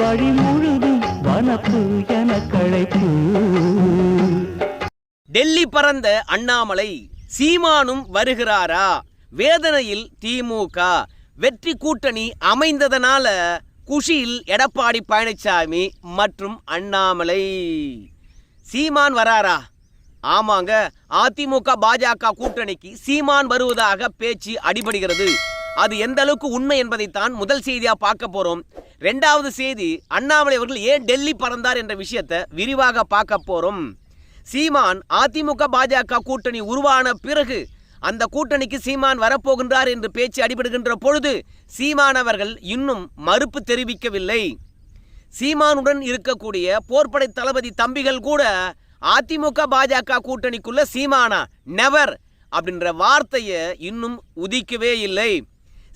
வழி முழுதும் வனப்பு என கழைப்பு டெல்லி பறந்த அண்ணாமலை சீமானும் வருகிறாரா? வேதனையில் திமுக வெற்றி கூட்டணி அமைந்ததனால குஷியில் எடப்பாடி பழனிசாமி மற்றும் அண்ணாமலை. சீமான் வராரா? ஆமாங்க அதிமுக பாஜக கூட்டணிக்கு சீமான் வருவதாக பேச்சு அடிபடுகிறது. அது எந்த அளவுக்கு உண்மை என்பதைத்தான் முதல் செய்தியாக பார்க்க போகிறோம் ரெண்டாவது செய்தி அண்ணாமலை அவர்கள் ஏன் டெல்லி பறந்தார் என்ற விஷயத்தை விரிவாக பார்க்க போகிறோம் சீமான் அதிமுக பாஜக கூட்டணி உருவான பிறகு அந்த கூட்டணிக்கு சீமான் வரப்போகின்றார் என்று பேச்சு அடிபடுகின்ற பொழுது சீமான் அவர்கள் இன்னும் மறுப்பு தெரிவிக்கவில்லை. சீமானுடன் இருக்கக்கூடிய போர்ப்படை தளபதி தம்பிகள் கூட அதிமுக பாஜக கூட்டணிக்குள்ள சீமானா நெவர் அப்படின்ற வார்த்தையை இன்னும் உதிக்கவே இல்லை.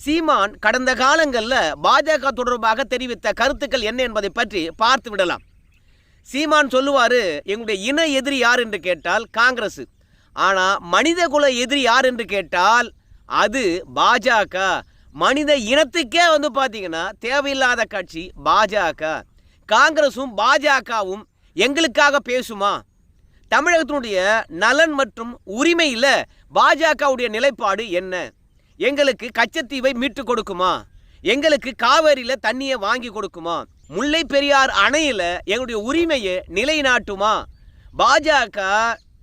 சீமான் கடந்த காலங்களில் பாஜக தொடர்பாக தெரிவித்த கருத்துக்கள் என்ன என்பதை பற்றி பார்த்து விடலாம். சீமான் சொல்லுவார் எங்களுடைய இன எதிரி யார் என்று கேட்டால் காங்கிரஸ் ஆனால் மனித குல எதிரி யார் என்று கேட்டால் அது பாஜக. மனித இனத்துக்கே வந்து பார்த்தீங்கன்னா தேவையில்லாத கட்சி பாஜக. காங்கிரஸும் பாஜகவும் எங்களுக்காக பேசுமா? தமிழகத்தினுடைய நலன் மற்றும் உரிமையில் பாஜகவுடைய நிலைப்பாடு என்ன? எங்களுக்கு கச்சத்தீவை மீட்டு கொடுக்குமா? எங்களுக்கு காவேரியில் தண்ணியை வாங்கி கொடுக்குமா? முல்லை பெரியார் அணையில் எங்களுடைய உரிமையை நிலைநாட்டுமா? பாஜக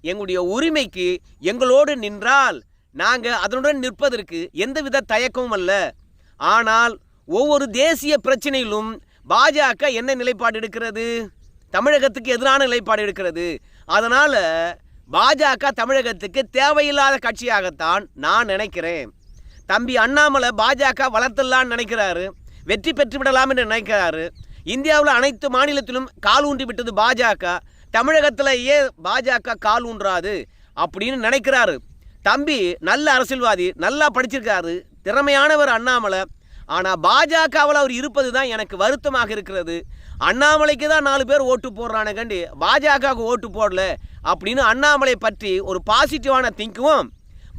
எங்களுடைய உரிமைக்கு எங்களோடு நின்றால் நாங்கள் அதனுடன் நிற்பதற்கு எந்தவித தயக்கமும் அல்ல. ஆனால் ஒவ்வொரு தேசிய பிரச்சனையிலும் பாஜக என்ன நிலைப்பாடு எடுக்கிறது? தமிழகத்துக்கு எதிரான நிலைப்பாடு எடுக்கிறது. அதனால் பாஜக தமிழகத்துக்கு தேவையில்லாத கட்சியாகத்தான் நான் நினைக்கிறேன். தம்பி அண்ணாமலை பாஜக வளர்த்தலான்னு நினைக்கிறாரு. வெற்றி பெற்று விடலாம் என்று நினைக்கிறாரு. இந்தியாவில் அனைத்து மாநிலத்திலும் கால் ஊன்றி விட்டது பாஜக. தமிழகத்தில் ஏன் பாஜக கால் ஊன்றாது அப்படின்னு நினைக்கிறாரு. தம்பி நல்ல அரசியல்வாதி நல்லா படிச்சிருக்காரு திறமையானவர் அண்ணாமலை. ஆனால் பாஜகவில் அவர் இருப்பது தான் எனக்கு வருத்தமாக இருக்கிறது. அண்ணாமலைக்கு தான் நாலு பேர் ஓட்டு போடுறானே பாஜகவுக்கு ஓட்டு போடல அப்படின்னு அண்ணாமலை பற்றி ஒரு பாசிட்டிவான திங்கும்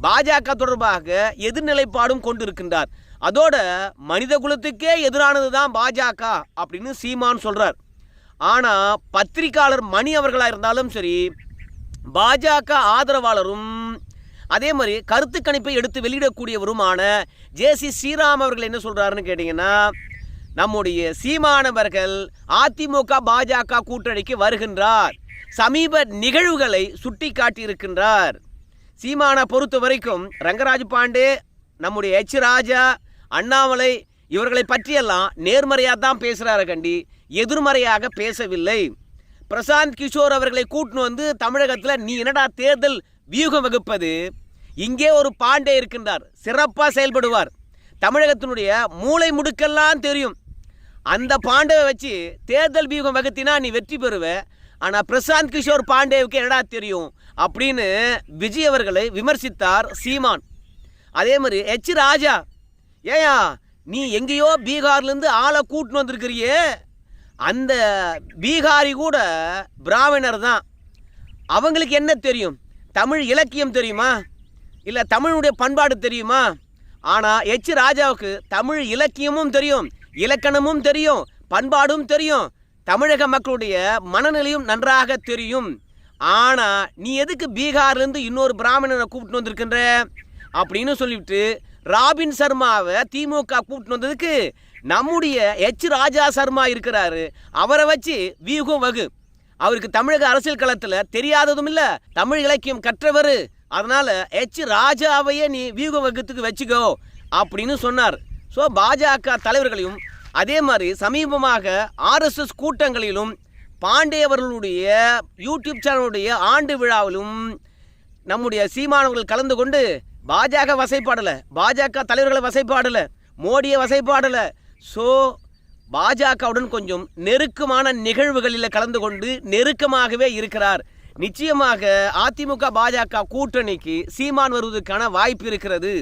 பாஜக தொடர்பாக எதிர்நிலைப்பாடும் கொண்டிருக்கின்றார். அதோட மனித குலத்துக்கே எதிரானது தான் பாஜக அப்படின்னு சீமான் சொல்றார். ஆனால் பத்திரிகையாளர் மணி அவர்களாக இருந்தாலும் சரி பாஜக ஆதரவாளரும் அதே மாதிரி கருத்து கணிப்பை எடுத்து வெளியிடக்கூடியவருமான ஜேசி ஸ்ரீராம் அவர்கள் என்ன சொல்றாருன்னு கேட்டிங்கன்னா நம்முடைய சீமானவர்கள் அதிமுக பாஜக கூட்டணிக்கு வருகின்றார். சமீப நிகழ்வுகளை சுட்டி காட்டியிருக்கின்றார் சீமானை பொறுத்த வரைக்கும் ரங்கராஜ் பாண்டே நம்முடைய எச் ராஜா அண்ணாமலை இவர்களை பற்றியெல்லாம் நேர்மறையாக தான் பேசுகிறாரு கண்டி. எதிர்மறையாக பேசவில்லை. பிரசாந்த் கிஷோர் அவர்களை கூட்டின்னு வந்து தமிழகத்தில் நீ என்னடா தேர்தல் வியூகம் வகுப்பது? இங்கே ஒரு பாண்டே இருக்கின்றார். சிறப்பாக செயல்படுவார். தமிழகத்தினுடைய மூளை முடுக்கெல்லாம் தெரியும். அந்த பாண்டவை வச்சு தேர்தல் வியூகம் வகுத்தினா நீ வெற்றி பெறுவ. ஆனால் பிரசாந்த் கிஷோர் பாண்டேவுக்கு என்னடா தெரியும் அப்படின்னு விஜய் அவர்களை விமர்சித்தார் சீமான். அதே மாதிரி எச் ராஜா ஏயா நீ எங்கேயோ பீகார்லேருந்து ஆளை கூட்டின்னு வந்திருக்கிறியே. அந்த பீகாரி கூட பிராமணர் தான். அவங்களுக்கு என்ன தெரியும்? தமிழ் இலக்கியம் தெரியுமா? இல்லை தமிழுடைய பண்பாடு தெரியுமா? ஆனால் எச் ராஜாவுக்கு தமிழ் இலக்கியமும் தெரியும் இலக்கணமும் தெரியும் பண்பாடும் தெரியும். தமிழக மக்களுடைய மனநிலையும் நன்றாக தெரியும். ஆனால் நீ எதுக்கு பீகார்லேருந்து இன்னொரு பிராமணனை கூப்பிட்டு வந்திருக்கின்ற? அப்படின்னு சொல்லிவிட்டு ராபின் சர்மாவை திமுக கூப்பிட்டு வந்ததுக்கு நம்முடைய எச் ராஜா சர்மா இருக்கிறாரு. அவரை வச்சு வியூகம் வகு. அவருக்கு தமிழக அரசியல் களத்தில் தெரியாததும் இல்லை தமிழ் இலக்கியம் கற்றவர். அதனால எச் ராஜாவையே நீ வியூக வகுத்துக்கு வச்சுக்கோ அப்படின்னு சொன்னார். ஸோ பாஜக தலைவர்களையும் அதே மாதிரி சமீபமாக ஆர்எஸ்எஸ் கூட்டங்களிலும் பாண்டியவர்களுடைய யூடியூப் சேனலுடைய ஆண்டு விழாவிலும் நம்முடைய சீமானவர்கள் கலந்து கொண்டு பாஜக வசைப்பாடலை பாஜக தலைவர்களை வசைப்பாடலை மோடியை வசைப்பாடலை. ஸோ பாஜகவுடன் கொஞ்சம் நெருக்கமான நிகழ்வுகளில் கலந்து கொண்டு நெருக்கமாகவே இருக்கிறார். நிச்சயமாக அதிமுக பாஜக கூட்டணிக்கு சீமான் வருவதற்கான வாய்ப்பு இருக்கிறது.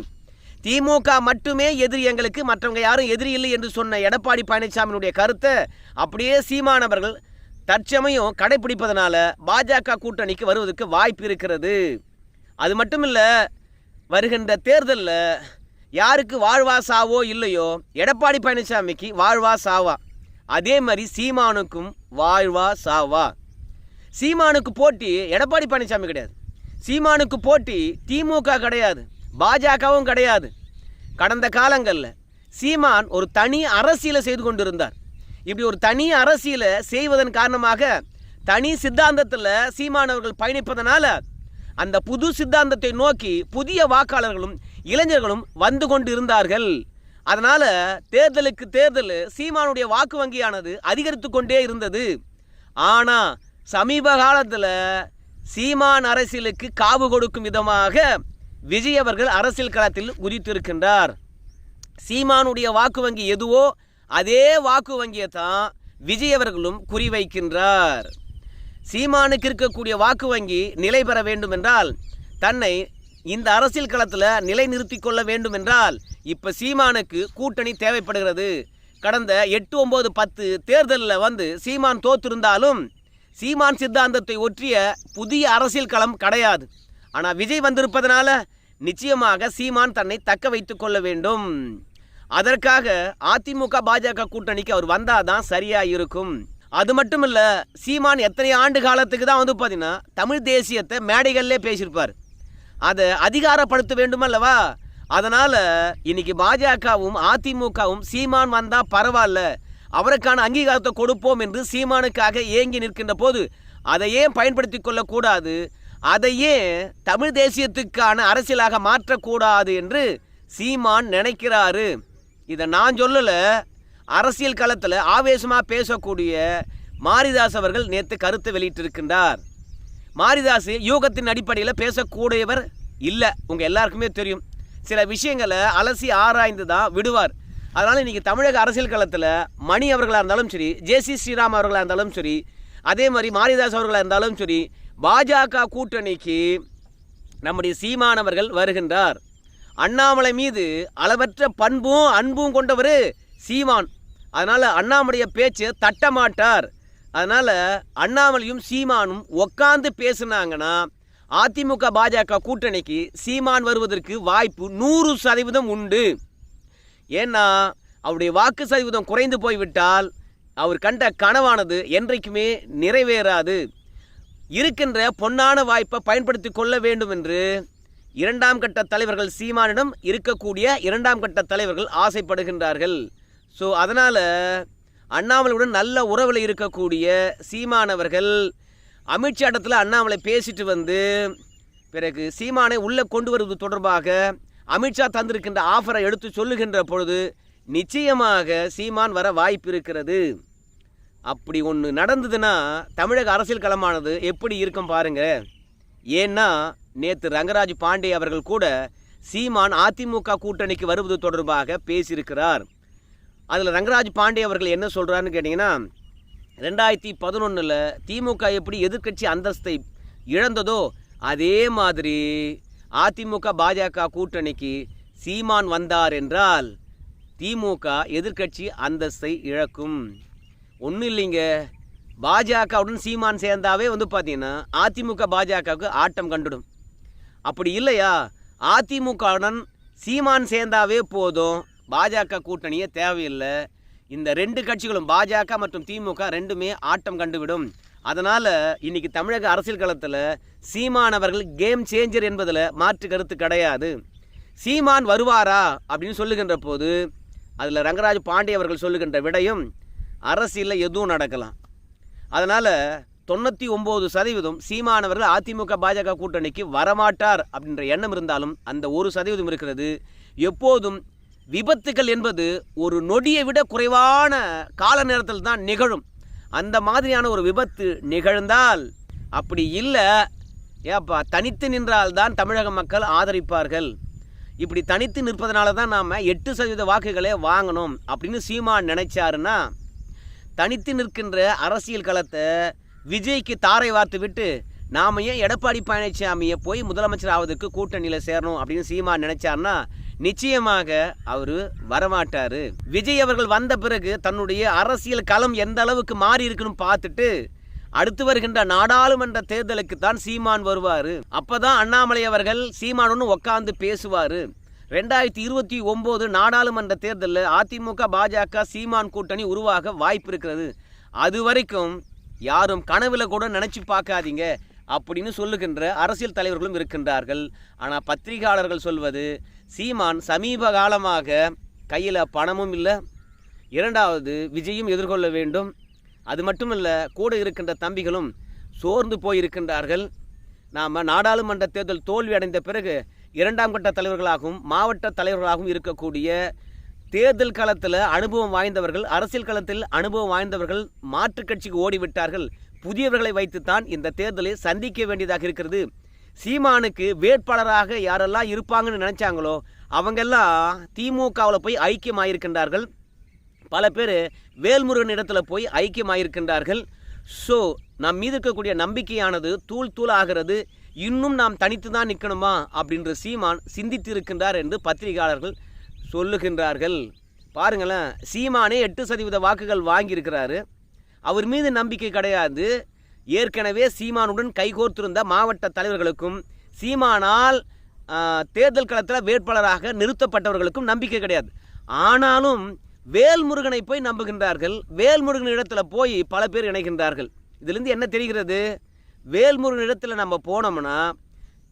திமுக மட்டுமே எதிரி எங்களுக்கு மற்றவங்க யாரும் எதிரி இல்லை என்று சொன்ன எடப்பாடி பழனிசாமியினுடைய கருத்தை அப்படியே சீமானவர்கள் தற்சமயம் கடைபிடிப்பதனால பாஜக கூட்டணிக்கு வருவதற்கு வாய்ப்பு இருக்கிறது. அது மட்டும் இல்லை வருகின்ற தேர்தலில் யாருக்கு வாழ்வா சாவோ இல்லையோ எடப்பாடி பழனிசாமிக்கு வாழ்வா சாவா. அதே மாதிரி சீமானுக்கும் வாழ்வா சாவா. சீமானுக்கு போட்டி எடப்பாடி பழனிசாமி கிடையாது. சீமானுக்கு போட்டி திமுக கிடையாது. பாஜகவும் கிடையாது. கடந்த காலங்களில் சீமான் ஒரு தனி அரசியலை செய்து கொண்டிருந்தார். இப்படி ஒரு தனி அரசியலை செய்வதன் காரணமாக தனி சித்தாந்தத்தில் சீமான் அவர்கள் பயணிப்பதனால அந்த புது சித்தாந்தத்தை நோக்கி புதிய வாக்காளர்களும் இளைஞர்களும் வந்து கொண்டு இருந்தார்கள் அதனால் தேர்தலுக்கு தேர்தல் சீமானுடைய வாக்கு வங்கியானது அதிகரித்து கொண்டே இருந்தது. ஆனால் சமீப காலத்தில் சீமான் அரசியலுக்கு காவு கொடுக்கும் விதமாக விஜய் அவர்கள் அரசியல் களத்தில் குதித்திருக்கின்றார். சீமானுடைய வாக்கு வங்கி எதுவோ அதே வாக்கு வங்கியை தான் விஜய் அவர்களும் குறிவைக்கின்றார். சீமானுக்கு இருக்கக்கூடிய வாக்கு வங்கி நிலை பெற வேண்டும் என்றால் தன்னை இந்த அரசியல் களத்தில் நிலைநிறுத்தி கொள்ள வேண்டும் என்றால் இப்போ சீமானுக்கு கூட்டணி தேவைப்படுகிறது. கடந்த எட்டு ஒம்பது பத்து தேர்தலில் வந்து சீமான் தோத்திருந்தாலும் சீமான் சித்தாந்தத்தை ஒற்றிய புதிய அரசியல் களம் கிடையாது. ஆனால் விஜய் வந்திருப்பதனால நிச்சயமாக சீமான் தன்னை தக்க வைத்து கொள்ள வேண்டும். அதற்காக அதிமுக பாஜக கூட்டணிக்கு அவர் வந்தாதான் சரியா இருக்கும் அது மட்டும் இல்ல சீமான் எத்தனை ஆண்டு காலத்துக்கு தான் வந்து பார்த்தீங்கன்னா தமிழ் தேசியத்தை மேடைகள்லே பேசியிருப்பார். அதை அதிகாரப்படுத்த வேண்டுமல்லவா? அதனால இன்னைக்கு பாஜகவும் அதிமுகவும் சீமான் வந்தா பரவாயில்ல. அவருக்கான அங்கீகாரத்தை கொடுப்போம் என்று சீமானுக்காக ஏங்கி நிற்கின்ற போது அதை ஏன் பயன்படுத்தி கொள்ளக்கூடாது? அதையே தமிழ் தேசியத்துக்கான அரசியலாக மாற்றக்கூடாது என்று சீமான் நினைக்கிறாரு. இதை நான் சொல்லலை. அரசியல் களத்தில் ஆவேசமாக பேசக்கூடிய மாரிதாஸ் அவர்கள் நேற்று கருத்தை வெளியிட்டிருக்கின்றார். மாரிதாஸ் யூகத்தின் அடிப்படையில் பேசக்கூடியவர் இல்லை. உங்கள் எல்லாருக்குமே தெரியும். சில விஷயங்களை அலசி ஆராய்ந்து தான் விடுவார். அதனால் இன்றைக்கி தமிழக அரசியல் களத்தில் மணி அவர்களாக இருந்தாலும் சரி ஜேசி ஸ்ரீராம் அவர்களாக இருந்தாலும் சரி அதே மாதிரி மாரிதாஸ் அவர்களாக இருந்தாலும் சரி பாஜக கூட்டணிக்கு நம்முடைய சீமானவர்கள் வருகின்றார். அண்ணாமலை மீது அளவற்ற பண்பும் அன்பும் கொண்டவர் சீமான். அதனால் அண்ணாமலைய பேச்சு தட்ட மாட்டார் அதனால் அண்ணாமலையும் சீமானும் உக்காந்து பேசுனாங்கன்னா அதிமுக பாஜக கூட்டணிக்கு சீமான் வருவதற்கு வாய்ப்பு நூறு சதவீதம் உண்டு. ஏன்னா அவருடைய வாக்கு சதவீதம் குறைந்து போய்விட்டால் அவர் கண்ட கனவானது என்றைக்குமே நிறைவேறாது. இருக்கின்ற பொன்னான வாய்ப்பை பயன்படுத்தி கொள்ள வேண்டும் என்று இரண்டாம் கட்ட தலைவர்கள் சீமானிடம் இருக்கக்கூடிய இரண்டாம் கட்ட தலைவர்கள் ஆசைப்படுகின்றார்கள். ஸோ அதனால் அண்ணாமலையுடன் நல்ல உறவில் இருக்கக்கூடிய சீமானவர்கள் அமித்ஷா இடத்துல அண்ணாமலை பேசிட்டு வந்து பிறகு சீமானை உள்ளே கொண்டு வருவது தொடர்பாக அமித்ஷா தந்திருக்கின்ற ஆஃபரை எடுத்து சொல்லுகின்ற பொழுது நிச்சயமாக சீமான் வர வாய்ப்பு இருக்கிறது. அப்படி ஒன்று நடந்ததுன்னா தமிழக அரசியல் களமானது எப்படி இருக்கும் பாருங்கள் ஏன்னா நேற்று ரங்கராஜ் பாண்டே அவர்கள் கூட சீமான் அதிமுக கூட்டணிக்கு வருவது தொடர்பாக பேசியிருக்கிறார். அதில் ரங்கராஜ் பாண்டே அவர்கள் என்ன சொல்கிறாருன்னு கேட்டிங்கன்னா ரெண்டாயிரத்தி பதினொன்றில் திமுக எப்படி எதிர்க்கட்சி அந்தஸ்தை இழந்ததோ அதே மாதிரி அதிமுக பாஜக கூட்டணிக்கு சீமான் வந்தார் என்றால் திமுக எதிர்க்கட்சி அந்தஸ்தை இழக்கும். ஒன்றும் இல்லைங்க. பாஜகவுடன் சீமான் சேர்ந்தாவே வந்து பார்த்தீங்கன்னா அதிமுக பாஜகவுக்கு ஆட்டம் கண்டுடும். அப்படி இல்லையா? அதிமுகவுடன் சீமான் சேர்ந்தாவே போதும். பாஜக கூட்டணியே தேவையில்லை. இந்த ரெண்டு கட்சிகளும் பாஜக மற்றும் திமுக ரெண்டுமே ஆட்டம் கண்டுவிடும். அதனால் இன்னைக்கு தமிழக அரசியல் களத்தில் சீமான் அவர்கள் கேம் சேஞ்சர் என்பதில் மாற்று கருத்து கிடையாது. சீமான் வருவாரா அப்படின்னு சொல்லுகின்ற போது அதில் ரங்கராஜ் பாண்டே அவர்கள் சொல்லுகின்ற விடையும் அரசியலில் எதுவும் நடக்கலாம். அதனால் தொண்ணூற்றி ஒம்பது சதவீதம் சீமானவர்கள் அதிமுக பாஜக கூட்டணிக்கு வரமாட்டார் அப்படின்ற எண்ணம் இருந்தாலும் அந்த ஒரு சதவீதம் இருக்கிறது. எப்போதும் விபத்துகள் என்பது ஒரு நொடியை விட குறைவான கால நேரத்தில் தான் நிகழும். அந்த மாதிரியான ஒரு விபத்து நிகழ்ந்தால் அப்படி இல்லை. ஏப்பா தனித்து நின்றால்தான் தமிழக மக்கள் ஆதரிப்பார்கள். இப்படி தனித்து நிற்பதனால தான் நாம் எட்டு சதவீத வாக்குகளே வாங்கணும் அப்படின்னு சீமான் நினைச்சாருன்னா தனித்து நிற்கின்ற அரசியல் களத்தை விஜய்க்கு தாரை வார்த்து விட்டு நாம ஏன் எடப்பாடி பழனிசாமியை போய் முதலமைச்சர் ஆவதற்கு கூட்டணியில் சேரணும் அப்படின்னு சீமா நினைச்சார்னா நிச்சயமாக அவர் வரமாட்டார். விஜய் அவர்கள் வந்த பிறகு தன்னுடைய அரசியல் களம் எந்த அளவுக்கு மாறி இருக்குன்னு பார்த்துட்டு அடுத்து வருகின்ற நாடாளுமன்ற தேர்தலுக்கு தான் சீமான் வருவார். அப்போதான் அண்ணாமலை அவர்கள் சீமானுன்னு உட்காந்து பேசுவார். ரெண்டாயிரத்தி இருபத்தி ஒம்பது நாடாளுமன்ற தேர்தலில் அதிமுக பாஜக சீமான் கூட்டணி உருவாக வாய்ப்பு இருக்கிறது. அது வரைக்கும் யாரும் கனவுல கூட நினச்சி பார்க்காதீங்க அப்படின்னு சொல்லுகின்ற அரசியல் தலைவர்களும் இருக்கின்றார்கள். ஆனால் பத்திரிகையாளர்கள் சொல்வது சீமான் சமீப காலமாக கையில் பணமும் இல்லை இரண்டாவது விஜயும் எதிர்கொள்ள வேண்டும். அது மட்டுமல்ல கூட இருக்கின்ற தம்பிகளும் சோர்ந்து போயிருக்கின்றார்கள். நாம் நாடாளுமன்ற தேர்தல் தோல்வி அடைந்த பிறகு இரண்டாம் கட்ட தலைவர்களாகவும் மாவட்ட தலைவர்களாகவும் இருக்கக்கூடிய தேர்தல் காலத்தில் அனுபவம் வாய்ந்தவர்கள் அரசியல் களத்தில் அனுபவம் வாய்ந்தவர்கள் மாற்றுக் கட்சிக்கு ஓடிவிட்டார்கள். புதியவர்களை வைத்துத்தான் இந்த தேர்தலை சந்திக்க வேண்டியதாக இருக்கிறது. சீமானுக்கு வேட்பாளராக யாரெல்லாம் இருப்பாங்கன்னு நினச்சாங்களோ அவங்கெல்லாம் திமுகவில் போய் ஐக்கியமாயிருக்கின்றார்கள். பல பேர் வேல்முருகன் இடத்துல போய் ஐக்கியமாயிருக்கின்றார்கள். ஸோ நம் மீது இருக்கக்கூடிய நம்பிக்கையானது தூள் தூள் ஆகிறது இன்னும் நாம் தனித்து தான் நிற்கணுமா அப்படின்ற சீமான் சிந்தித்து இருக்கின்றார் என்று பத்திரிகையாளர்கள் சொல்லுகின்றார்கள். பாருங்களேன் சீமானே எட்டு சதவீத வாக்குகள் வாங்கியிருக்கிறாரு. அவர் மீது நம்பிக்கை கிடையாது. ஏற்கனவே சீமானுடன் கைகோர்த்திருந்த மாவட்ட தலைவர்களுக்கும் சீமானால் தேர்தல் களத்தில் வேட்பாளராக நிறுத்தப்பட்டவர்களுக்கும் நம்பிக்கை கிடையாது. ஆனாலும் வேல்முருகனை போய் நம்புகின்றார்கள். வேல்முருகன் இடத்துல போய் பல பேர் இணைகின்றார்கள். இதிலிருந்து என்ன தெரிகிறது? வேல்முருகன் இடத்துல நம்ம போனோம்னா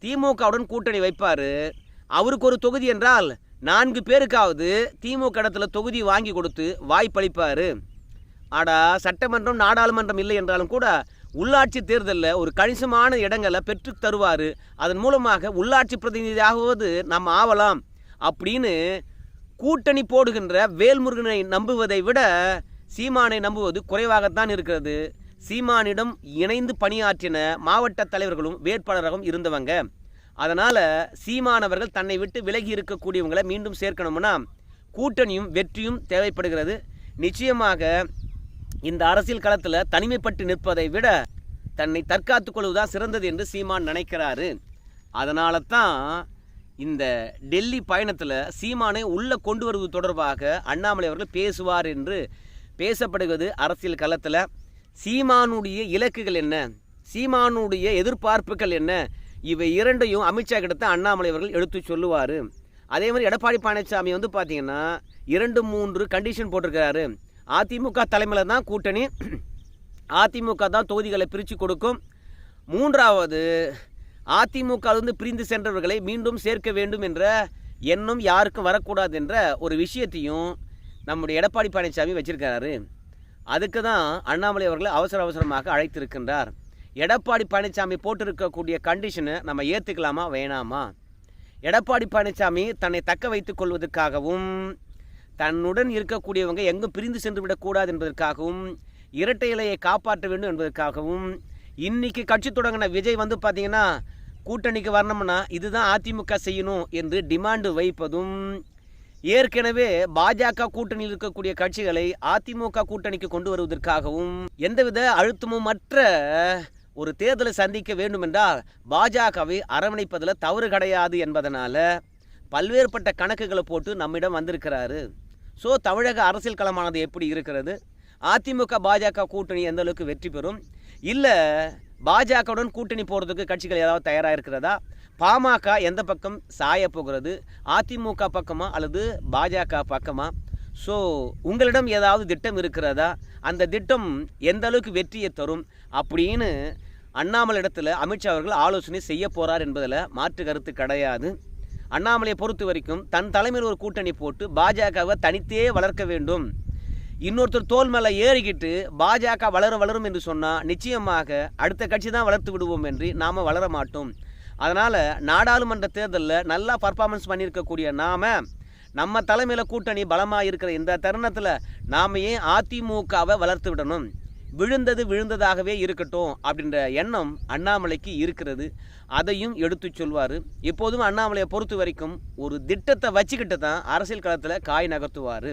திமுகவுடன் கூட்டணி வைப்பார். அவருக்கு ஒரு தொகுதி என்றால் நான்கு பேருக்காவது திமுக இடத்துல தொகுதி வாங்கி கொடுத்து வாய்ப்பளிப்பார் ஆடா சட்டமன்றம் நாடாளுமன்றம் இல்லை என்றாலும் கூட உள்ளாட்சி தேர்தலில் ஒரு கணிசமான இடங்களை பெற்று தருவார். அதன் மூலமாக உள்ளாட்சி பிரதிநிதியாகுவது நம்ம ஆவலாம் அப்படின்னு கூட்டணி போடுகின்ற வேல்முருகனை நம்புவதை விட சீமானை நம்புவது குறைவாகத்தான் இருக்கிறது. சீமானிடம் இணைந்து பணியாற்றின மாவட்ட தலைவர்களும் வேட்பாளராகவும் இருந்தவங்க. அதனால் சீமானவர்கள் தன்னை விட்டு விலகி இருக்கக்கூடியவங்களை மீண்டும் சேர்க்கணும்னா கூட்டணியும் வெற்றியும் தேவைப்படுகிறது. நிச்சயமாக இந்த அரசியல் களத்தில் தனிமைப்பட்டு நிற்பதை விட தன்னை தற்காத்து கொள்வதுதான் சிறந்தது என்று சீமான் நினைக்கிறாரு. அதனால தான் இந்த டெல்லி பயணத்தில் சீமானை உள்ளே கொண்டு வருவது தொடர்பாக அண்ணாமலை அவர்கள் பேசுவார் என்று பேசப்படுகிறது அரசியல் களத்தில். சீமானுடைய இலக்குகள் என்ன? சீமானுடைய எதிர்பார்ப்புகள் என்ன? இவை இரண்டையும் அமித்ஷா கிட்ட அண்ணாமலை அவர்கள் எடுத்து சொல்லுவார். அதே மாதிரி எடப்பாடி பழனிசாமி வந்து பார்த்தீங்கன்னா இரண்டு மூன்று கண்டிஷன் போட்டிருக்கிறாரு. அதிமுக தலைமையில் தான் கூட்டணி. அதிமுக தான் தொகுதிகளை பிரித்து கொடுக்கும். மூன்றாவது அதிமுக இருந்து பிரிந்து சென்றவர்களை மீண்டும் சேர்க்க வேண்டும் என்ற எண்ணம் யாருக்கும் வரக்கூடாது என்ற ஒரு விஷயத்தையும் நம்முடைய எடப்பாடி பழனிசாமி வச்சிருக்கிறாரு. அதுக்கு தான் அண்ணாமலை அவர்களை அவசர அவசரமாக அழைத்திருக்கின்றார். எடப்பாடி பழனிசாமி போட்டிருக்கக்கூடிய கண்டிஷனை நம்ம ஏற்றுக்கலாமா வேணாமா? எடப்பாடி பழனிசாமி தன்னை தக்க வைத்துக் கொள்வதற்காகவும் தன்னுடன் இருக்கக்கூடியவங்க எங்கும் பிரிந்து சென்று விடக்கூடாது என்பதற்காகவும் இரட்டை இலையை காப்பாற்ற வேண்டும் என்பதற்காகவும் இன்னைக்கு கட்சி தொடங்கின விஜய் வந்து பார்த்தீங்கன்னா கூட்டணிக்கு வரணும்னா இதுதான் அதிமுக செய்யணும் என்று டிமாண்டு வைப்பதும் ஏற்கனவே பாஜக கூட்டணியில் இருக்கக்கூடிய கட்சிகளை அதிமுக கூட்டணிக்கு கொண்டு வருவதற்காகவும் எந்தவித அழுத்தமும் மற்ற ஒரு தேர்தலை சந்திக்க வேண்டுமென்றால் பாஜகவை அரவணைப்பதில் தவறு கிடையாது என்பதனால் பல்வேறுபட்ட கணக்குகளை போட்டு நம்மிடம் வந்திருக்கிறாரு. ஸோ தமிழக அரசியல் களமானது எப்படி இருக்கிறது? அதிமுக பாஜக கூட்டணி எந்த அளவுக்கு வெற்றி பெறும்? இல்லை பாஜகவுடன் கூட்டணி போகிறதுக்கு கட்சிகள் ஏதாவது தயாராக இருக்கிறதா? பாமக எந்த பக்கம் சாய போகிறது? அதிமுக பக்கமா அல்லது பாஜக பக்கமா? ஸோ உங்களிடம் ஏதாவது திட்டம் இருக்கிறதா? அந்த திட்டம் எந்த அளவுக்கு வெற்றியை தரும்? அப்படின்னு அண்ணாமலை இடத்துல அமித்ஷா அவர்கள் ஆலோசனை செய்ய போகிறார் என்பதில் மாற்று கருத்து கிடையாது. அண்ணாமலையை பொறுத்த வரைக்கும் தன் தலைமையில் ஒரு கூட்டணி போட்டு பாஜகவை தனித்தே வளர்க்க வேண்டும். இன்னொருத்தர் தோல் மேலே ஏறிக்கிட்டு பாஜக வளர வளரும் என்று சொன்னால் நிச்சயமாக அடுத்த கட்சி தான் வளர்த்து விடுவோம் என்று நாம் வளர மாட்டோம். அதனால் நாடாளுமன்ற தேர்தலில் நல்லா பர்ஃபார்மன்ஸ் பண்ணியிருக்கக்கூடிய நாம் நம்ம தலைமையில் கூட்டணி பலமாக இருக்கிற இந்த தருணத்தில் நாம் ஏன் அதிமுகவை வளர்த்து விடணும்? விழுந்தது விழுந்ததாகவே இருக்கட்டும் அப்படின்ற எண்ணம் அண்ணாமலைக்கு இருக்கிறது. அதையும் எடுத்து சொல்வார். எப்போதும் அண்ணாமலையை பொறுத்த வரைக்கும் ஒரு திட்டத்தை வச்சுக்கிட்டு தான் அரசியல் களத்தில் காய் நகர்த்துவார்.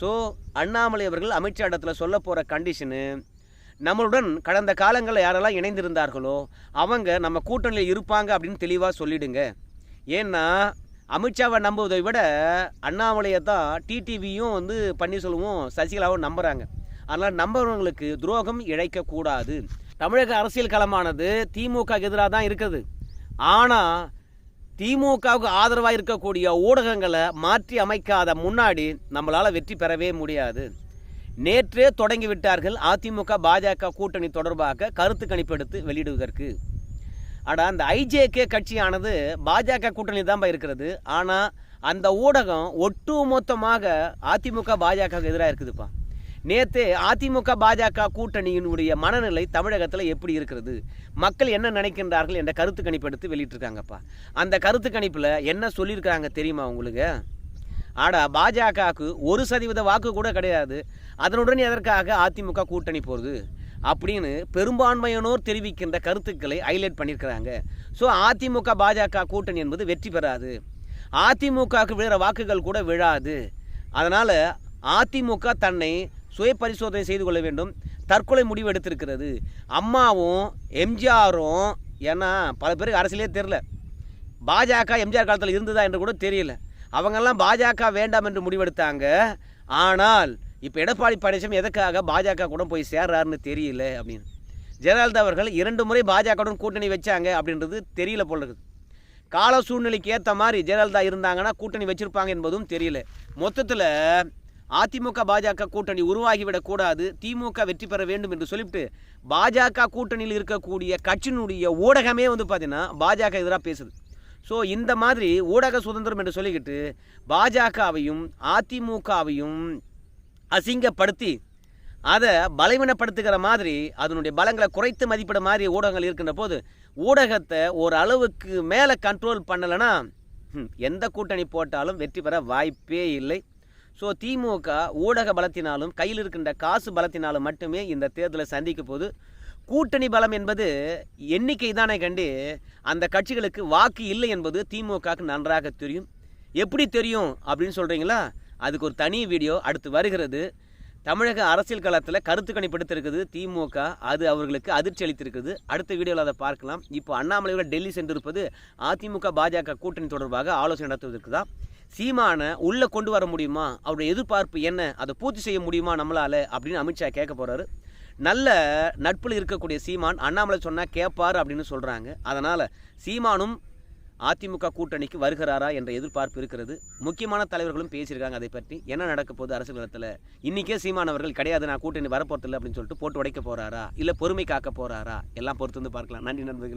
ஸோ அண்ணாமலை அவர்கள் அமைச்சர் இடத்துல சொல்ல போகிற கண்டிஷனு நம்மளுடன் கடந்த காலங்களில் யாரெல்லாம் இணைந்திருந்தார்களோ அவங்க நம்ம கூட்டணியில் இருப்பாங்க அப்படின்னு தெளிவாக சொல்லிடுங்க. ஏன்னா அமித்ஷாவை நம்புவதை விட அண்ணாமலையை தான் டிடிவியும் வந்து பன்னீர்செல்வமும் சசிகலாவும் நம்புகிறாங்க அதனால் நம்புறவங்களுக்கு துரோகம் இழைக்கக்கூடாது. தமிழக அரசியல் களமானது திமுக எதிராக தான் இருக்குது. ஆனால் திமுகவுக்கு ஆதரவாக இருக்கக்கூடிய ஊடகங்களை மாற்றி அமைக்காத முன்னாடி நம்மளால் வெற்றி பெறவே முடியாது. நேற்றே தொடங்கி விட்டார்கள் அதிமுக பாஜக கூட்டணி தொடர்பாக கருத்து கணிப்பு எடுத்து வெளியிடுவதற்கு. ஆனால் அந்த ஐஜேகே கட்சியானது பாஜக கூட்டணி தான் இருக்கிறது. ஆனால் அந்த ஊடகம் ஒட்டுமொத்தமாக அதிமுக பாஜக எதிராக இருக்குதுப்பா. நேற்று அதிமுக பாஜக கூட்டணியினுடைய மனநிலை தமிழகத்தில் எப்படி இருக்கிறது? மக்கள் என்ன நினைக்கின்றார்கள் என்ற கருத்து கணிப்பு எடுத்து வெளியிட்டிருக்காங்கப்பா. அந்த கருத்து கணிப்பில் என்ன சொல்லியிருக்கிறாங்க தெரியுமா உங்களுக்கு? ஆடா பாஜகவுக்கு ஒரு சதவீத வாக்கு கூட கிடையாது. அதனுடன் எதற்காக அதிமுக கூட்டணி போகுது? அப்படின்னு பெரும்பான்மையினோர் தெரிவிக்கின்ற கருத்துக்களை ஹைலைட் பண்ணியிருக்கிறாங்க. ஸோ அதிமுக பாஜக கூட்டணி என்பது வெற்றி பெறாது. அதிமுகவுக்கு விழுற வாக்குகள் கூட விழாது. அதனால் அதிமுக தன்னை சுய பரிசோதனை செய்து கொள்ள வேண்டும். தற்கொலை முடிவு எடுத்திருக்கிறது. அம்மாவும் எம்ஜிஆரும் ஏன்னா பல பேருக்கு அரசியலே தெரில பாஜக எம்ஜிஆர் காலத்தில் இருந்ததா என்று கூட தெரியல. அவங்கெல்லாம் பாஜக வேண்டாம் என்று முடிவெடுத்தாங்க. ஆனால் இப்போ எடப்பாடி பழனிசாமி எதுக்காக பாஜக கூட போய் சேர்றாருன்னு தெரியல அப்படின்னு. ஜெயலலிதா அவர்கள் இரண்டு முறை பாஜகவுடன் கூட்டணி வச்சாங்க அப்படின்றது தெரியல போல இருக்குது. கால சூழ்நிலைக்கு ஏற்ற மாதிரி ஜெயலலிதா இருந்தாங்கன்னா கூட்டணி வச்சுருப்பாங்க என்பதும் தெரியல. மொத்தத்தில் அதிமுக பாஜக கூட்டணி உருவாகிவிடக்கூடாது திமுக வெற்றி பெற வேண்டும் என்று சொல்லிவிட்டு பாஜக கூட்டணியில் இருக்கக்கூடிய கட்சியினுடைய ஊடகமே வந்து பார்த்தீங்கன்னா பாஜக எதிராக பேசுது. ஸோ இந்த மாதிரி ஊடக சுதந்திரம் என்று சொல்லிக்கிட்டு பாஜகவையும் அதிமுகவையும் அசிங்கப்படுத்தி அதை பலவீனப்படுத்துகிற மாதிரி அதனுடைய பலங்களை குறைத்து மதிப்பிட மாதிரி ஊடகங்கள் இருக்கின்ற போது ஊடகத்தை ஒரு அளவுக்கு மேலே கண்ட்ரோல் பண்ணலைன்னா எந்த கூட்டணி போட்டாலும் வெற்றி பெற வாய்ப்பே இல்லை. ஸோ திமுக ஊடக பலத்தினாலும் கையில் இருக்கின்ற காசு பலத்தினாலும் மட்டுமே இந்த தேர்தலை சந்திக்க போது கூட்டணி பலம் என்பது எண்ணிக்கை தானே கண்டு அந்த கட்சிகளுக்கு வாக்கு இல்லை என்பது திமுகவுக்கு நன்றாக தெரியும். எப்படி தெரியும் அப்படின்னு சொல்கிறீங்களா அதுக்கு ஒரு தனி வீடியோ அடுத்து வருகிறது. தமிழக அரசியல் களத்தில் கருத்து கணிப்படுத்திருக்குது திமுக. அது அவர்களுக்கு அதிர்ச்சி அளித்திருக்குது. அடுத்த வீடியோவில் அதை பார்க்கலாம். இப்போ அண்ணாமலையோட டெல்லி சென்றிருப்பது அதிமுக பாஜக கூட்டணி தொடர்பாக ஆலோசனை நடத்துவதற்கு தான் சீமானை உள்ளே கொண்டு வர முடியுமா? அவருடைய எதிர்பார்ப்பு என்ன? அதை பூர்த்தி செய்ய முடியுமா நம்மளால்? அப்படின்னு அமித்ஷா கேட்க போகிறாரு நல்ல நட்பில் இருக்கக்கூடிய சீமான் அண்ணாமலை சொன்னால் கேட்பார் அப்படின்னு சொல்கிறாங்க அதனால் சீமானும் அதிமுக கூட்டணிக்கு வருகிறாரா என்ற எதிர்பார்ப்பு இருக்கிறது. முக்கியமான தலைவர்களும் பேசியிருக்காங்க அதை பற்றி. என்ன நடக்க போகுது அரசியல் களத்தில்? இன்றைக்கே சீமானவர்கள் கிடையாது நான் கூட்டணி வரப்போறதில்லை அப்படின்னு சொல்லிட்டு போட்டு உடைக்க போகிறாரா இல்லை பொறுமை காக்க போகிறாரா எல்லாம் பொறுத்து வந்து பார்க்கலாம். நன்றி நண்பர்களே.